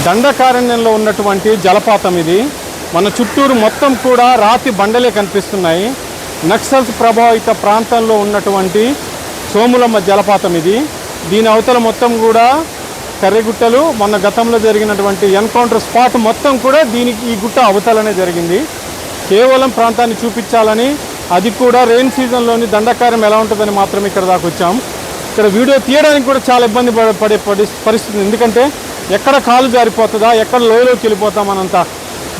దండకారణ్యంలో ఉన్నటువంటి జలపాతం ఇది. మన చుట్టూరు మొత్తం కూడా రాతి బండలే కనిపిస్తున్నాయి. నక్సల్స్ ప్రభావిత ప్రాంతంలో ఉన్నటువంటి సోములమ్మ జలపాతం ఇది. దీని అవతల మొత్తం కూడా కర్రెగుట్టలు మొన్న గతంలో జరిగినటువంటి ఎన్కౌంటర్ స్పాట్ మొత్తం కూడా దీనికి ఈ గుట్ట అవతలనే జరిగింది. కేవలం ప్రాంతాన్ని చూపించాలని అది కూడా రెయిన్ సీజన్లోని దండకారం ఎలా ఉంటుందని మాత్రం ఇక్కడ దాకా వచ్చాం. ఇక్కడ వీడియో తీయడానికి కూడా చాలా ఇబ్బంది పడ- పడే పరిస్థితి ఎందుకంటే ఎక్కడ కాలు జారిపోతుందా ఎక్కడ లోయలోకి వెళ్ళిపోతామనంత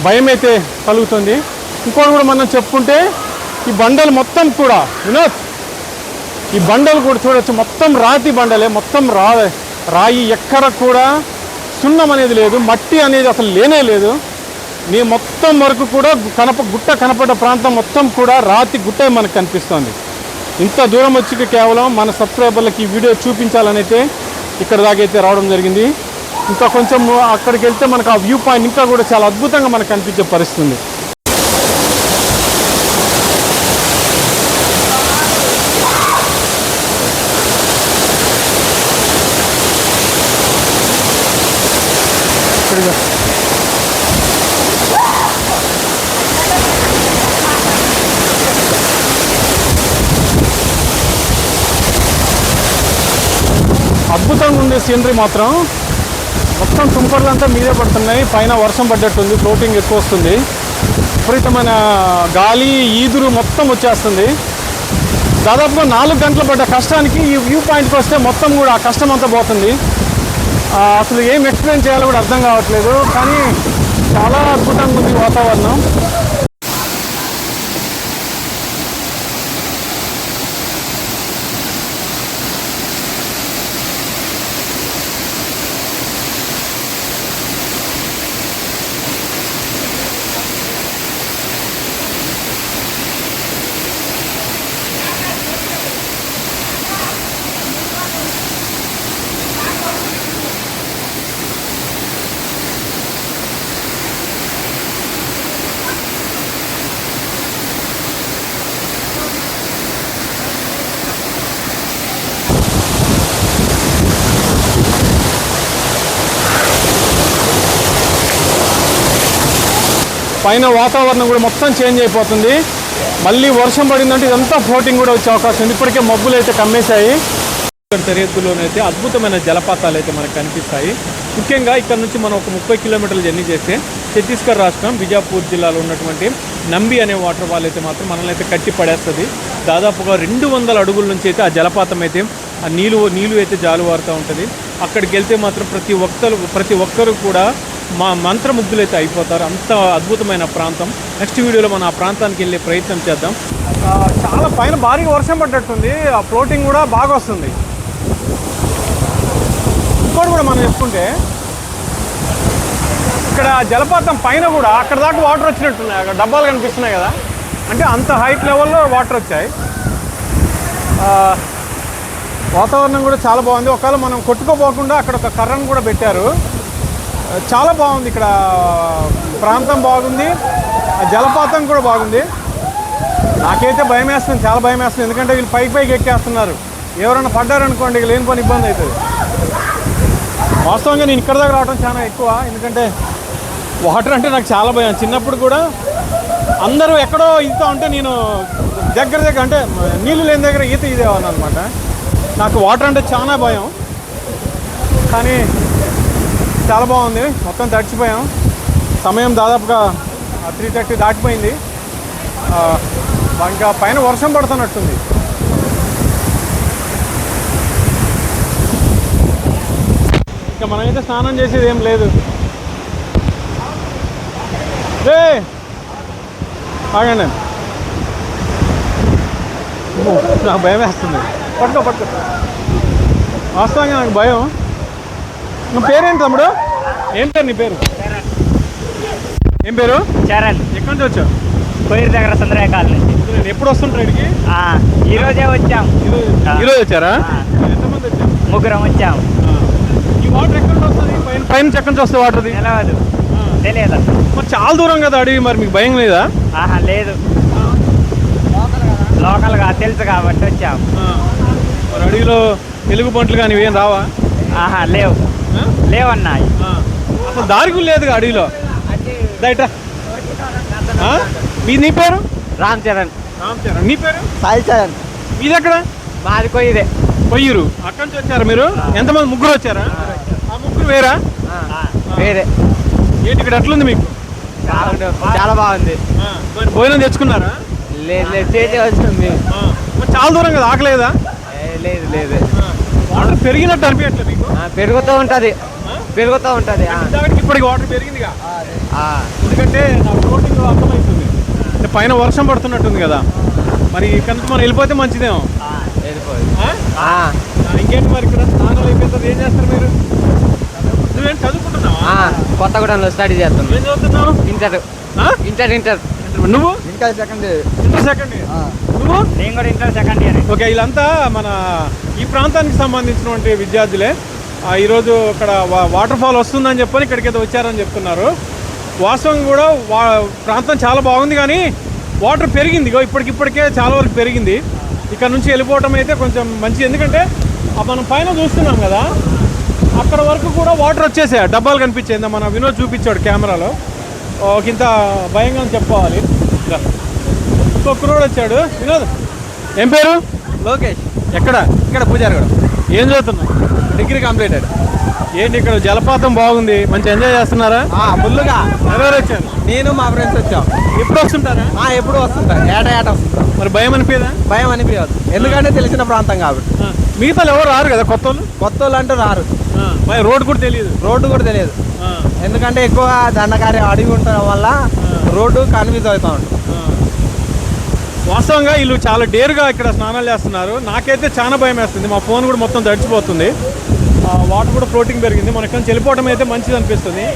భయం అయితే కలుగుతుంది. ఇంకోటి కూడా మనం చెప్పుకుంటే ఈ బండలు మొత్తం కూడా వినోద్ ఈ బండలు కూడా చూడొచ్చు. మొత్తం రాతి బండలే మొత్తం రా రాయి ఎక్కడ కూడా సున్నం అనేది లేదు మట్టి అనేది అసలు లేనే లేదు. నీ మొత్తం వరకు కూడా కనప గుట్ట కనపడ్డ ప్రాంతం మొత్తం కూడా రాతి గుట్టే మనకు కనిపిస్తుంది. ఇంత దూరం వచ్చి కేవలం మన సబ్స్క్రైబర్లకి ఈ వీడియో చూపించాలని అయితే ఇక్కడ దాకైతే రావడం జరిగింది. ఇంకా కొంచెం అక్కడికి వెళ్తే మనకు ఆ వ్యూ పాయింట్ ఇంకా కూడా చాలా అద్భుతంగా మనకు కనిపించే పరిస్థితి ఉంది. అద్భుతంగా ఉంది సీనరీ మాత్రం మొత్తం తుంపర్లంతా మీదే పడుతున్నాయి. పైన వర్షం పడ్డట్టుంది ఫ్లోటింగ్ ఎక్కువ వస్తుంది. విపరీతమైన గాలి ఈదురు మొత్తం వచ్చేస్తుంది. దాదాపుగా నాలుగు గంటలు పడ్డ కష్టానికి ఈ వ్యూ పాయింట్కి వస్తే మొత్తం కూడా ఆ కష్టం అంతా పోతుంది. అసలు ఏం ఎక్స్ప్లెయిన్ చేయాలో కూడా అర్థం కావట్లేదు. కానీ చాలా అద్భుతంగా ఉంది వాతావరణం. పైన వాతావరణం కూడా మొత్తం చేంజ్ అయిపోతుంది. మళ్ళీ వర్షం పడిందంటే ఇదంతా ఫ్లోటింగ్ కూడా వచ్చే అవకాశం ఉంది. ఇప్పటికే మబ్బులు అయితే కమ్మేశాయి. సరిహద్దులోనైతే అద్భుతమైన జలపాతాలు అయితే మనకు కనిపిస్తాయి. ముఖ్యంగా ఇక్కడ నుంచి మనం ఒక ముప్పై కిలోమీటర్లు జర్నీ చేస్తే ఛత్తీస్గఢ్ రాష్ట్రం బిజాపూర్ జిల్లాలో ఉన్నటువంటి నంబి అనే వాటర్ ఫాల్ అయితే మాత్రం మనల్ని అయితే కట్టి పడేస్తుంది. దాదాపుగా రెండు వందల అడుగుల నుంచి అయితే ఆ జలపాతం అయితే ఆ నీళ్ళు నీళ్ళు అయితే జాలువారుతూ ఉంటుంది. అక్కడికి వెళ్తే మాత్రం ప్రతి ఒక్కరు ప్రతి ఒక్కరు కూడా మా మంత్రముగ్ధులు అయితే అయిపోతారు. అంత అద్భుతమైన ప్రాంతం. నెక్స్ట్ వీడియోలో మనం ఆ ప్రాంతానికి వెళ్ళే ప్రయత్నం చేద్దాం. చాలా పైన భారీగా వర్షం పడ్డట్టుంది. ఆ ఫ్లోటింగ్ కూడా బాగా వస్తుంది. ఇంకోటి కూడా మనం చెప్పుకుంటే ఇక్కడ జలపాతం పైన కూడా అక్కడ దాకా వాటర్ వచ్చినట్టున్నాయి. అక్కడ డబ్బాలు కనిపిస్తున్నాయి కదా. అంటే అంత హైట్ లెవెల్లో వాటర్ వచ్చాయి. వాతావరణం కూడా చాలా బాగుంది. ఒకవేళ మనం కొట్టుకోపోకుండా అక్కడ ఒక కర్రను కూడా పెట్టారు. చాలా బాగుంది ఇక్కడ. ప్రాంతం బాగుంది. ఆ జలపాతం కూడా బాగుంది. నాకైతే భయం వేస్తుంది చాలా భయం వేస్తుంది. ఎందుకంటే వీళ్ళు పైకి పైకి ఎక్కేస్తున్నారు. ఎవరైనా పడ్డారనుకోండి ఇక లేని పని ఇబ్బంది అవుతుంది. వాస్తవంగా నేను ఇక్కడ దగ్గర రావడం చాలా ఎక్కువ. ఎందుకంటే వాటర్ అంటే నాకు చాలా భయం. చిన్నప్పుడు కూడా అందరూ ఎక్కడో ఈత ఉంటే నేను దగ్గర దగ్గర అంటే నీళ్ళు లేని దగ్గర ఈత ఇదేవాను అనమాట. నాకు వాటర్ అంటే చాలా భయం. కానీ చాలా బాగుంది. మొత్తం తడిచిపోయాం. సమయం దాదాపుగా త్రీ థర్టీ దాటిపోయింది. ఆ, ఇంకా పైన వర్షం పడుతున్నట్టుంది. ఇంకా మనమైతే స్నానం చేసేది ఏం లేదు. రే ఆగండి. నాకు భయం వేస్తుంది పట్టుకో పట్టుకో. వాస్తవంగా నాకు భయం. నువ్వు పేరేంటి తమ్ముడు? ఏం పేరు నీ పేరు? ఏం పేరు? చరణ్. ఎక్కడి నుంచి వచ్చావు? కోయిర్ దగ్గర సుందరయ్య కాలనీ నేను ఎప్పుడు వస్తుంటా ఇక్కడికి? ఆ, ఈ రోజే వచ్చాం. ఈరోజు వచ్చారా. ఎంతమంది వచ్చారు? ముగ్గురం వచ్చాం. ఈ వాటర్ ఎక్కడి నుంచి వస్తుంది? పైన పైన నుంచి ఎక్కడి నుంచి వస్తుంది వాటర్ తెలియదు తెలియదు మరి చాలా దూరం కదా అడిగి మరి మీకు భయం లేదా? ఆహా లేదు. లోకల్గా తెలుసు కాబట్టి వచ్చాం. మరి అడవిలో ఎలుగు పంటలు కానీ ఇవేం రావా? ఆహా లేవు. ఆ. అసలు దారి కూడా లేదుగా అడవిలో. దయట మీ నీ పేరు? రామ్ చరణ్. రామ్ చరణ్. నీ పేరు? సాయి చరణ్. మీది ఎక్కడ మాది కొయ్యదే పొయ్యూరు అక్కడి నుంచి వచ్చారా మీరు? ఎంతమంది? ముగ్గురు వచ్చారా? ఆ. ముగ్గురు వేరా? వేరే. ఏంటి ఇక్కడ ఎట్లుంది మీకు? చాలా బాగుంది. భోజనం తెచ్చుకున్నారా? లేదు లేదు చేసే వచ్చింది చాలా దూరం కదా ఆకలేదా? లేదు లేదు. వాటర్ పెరిగినట్టు అనిపించట్లేదు మీకు పెరుగుతూ ఉంటుంది. పెరుగుతూ ఉంటుంది. ఇందాకటికి ఇప్పటికి వాటర్ పెరిగిందిగా? ఆ. ఎందుకంటే నా ఫ్లోటింగ్ అర్థమవుతుంది. అంటే పైన వర్షం పడుతున్నట్టుంది కదా. మరి ఇక్కడ నుంచి మనం వెళ్ళిపోతే మంచిదేమో. ఇంకేంటి మరి ఇక్కడ స్నానాలు అయిపోతుంది ఏం చేస్తారు మీరు? నువ్వేం చదువుకుంటున్నావా? ఆ, కొత్తగూడెంలో స్టడీ చేస్తుంది ఏం చదువుతున్నావు? ఇంటర్ ఆ? ఇంటర్ ఇంటర్ నువ్వు? ఇంకా సెకండ్ ఇంటర్ సెకండ్ ఇయర్ నువ్వు? నేను కూడా ఇంటర్ సెకండ్ ఇయర్ ఓకే వీళ్ళంతా మన ఈ ప్రాంతానికి సంబంధించినటువంటి విద్యార్థులే. ఆ, ఈరోజు ఇక్కడ వా- వాటర్ ఫాల్ వస్తుందని చెప్పని ఇక్కడికి ఏదో వచ్చారని చెప్తున్నారు. వాస్తవం కూడా వా ప్రాంతం చాలా బాగుంది కానీ వాటర్ పెరిగింది. ఇప్పటికిప్పటికే చాలా వరకు పెరిగింది. ఇక్కడ నుంచి వెళ్ళిపోవటం అయితే కొంచెం మంచిది. ఎందుకంటే మనం పైన చూస్తున్నాం కదా అక్కడ వరకు కూడా వాటర్ వచ్చేసాయి. డబ్బాలు కనిపించేది మన వినోద్ చూపించాడు కెమెరాలో. ఒక ఇంత భయంగా అని చెప్పుకోవాలి కుర్రోడు వచ్చాడు. వినోద్. ఏం పేరు? లోకేష్. ఎక్కడ? ఇక్కడ పూజారి కూడా. ఏం చదువుతున్నావు డిగ్రీ కంప్లీటెడ్ ఏంటి ఇక్కడ జలపాతం బాగుంది? మంచి ఎంజాయ్ చేస్తున్నారా? ఫుల్గా ఎవరెవరు వచ్చారు? నేను మా ఫ్రెండ్స్ వచ్చాం. ఎప్పుడు వస్తుంటారా? ఆ, ఎప్పుడు వస్తుంటా ఏట ఏట వస్తుంటాం మరి భయం అనిపించదా? భయం అనిపించదు. ఎందుకంటే తెలిసిన ప్రాంతం కాబట్టి. ఆ, మిగతాలు ఎవరు రారు కదా? కొత్త వాళ్ళు? కొత్త వాళ్ళు అంటూ రారు. ఆ, మరి రోడ్ కూడా తెలియదు. రోడ్డు కూడా తెలియదు. ఎందుకంటే ఎక్కువ దండకారి అడిగి ఉండడం వల్ల రోడ్డు కన్ఫ్యూజ్ అవుతా ఉంటుంది. వాస్తవంగా వీళ్ళు చాలా డేరుగా ఇక్కడ స్నానాలు చేస్తున్నారు. నాకైతే చాలా భయం వేస్తుంది. మా ఫోన్ కూడా మొత్తం తడిచిపోతుంది. వాటర్ కూడా ఫ్లోటింగ్ పెరిగింది. మన ఇక్కడ నుంచి వెళ్ళిపోవడం అయితే మంచిది అనిపిస్తుంది.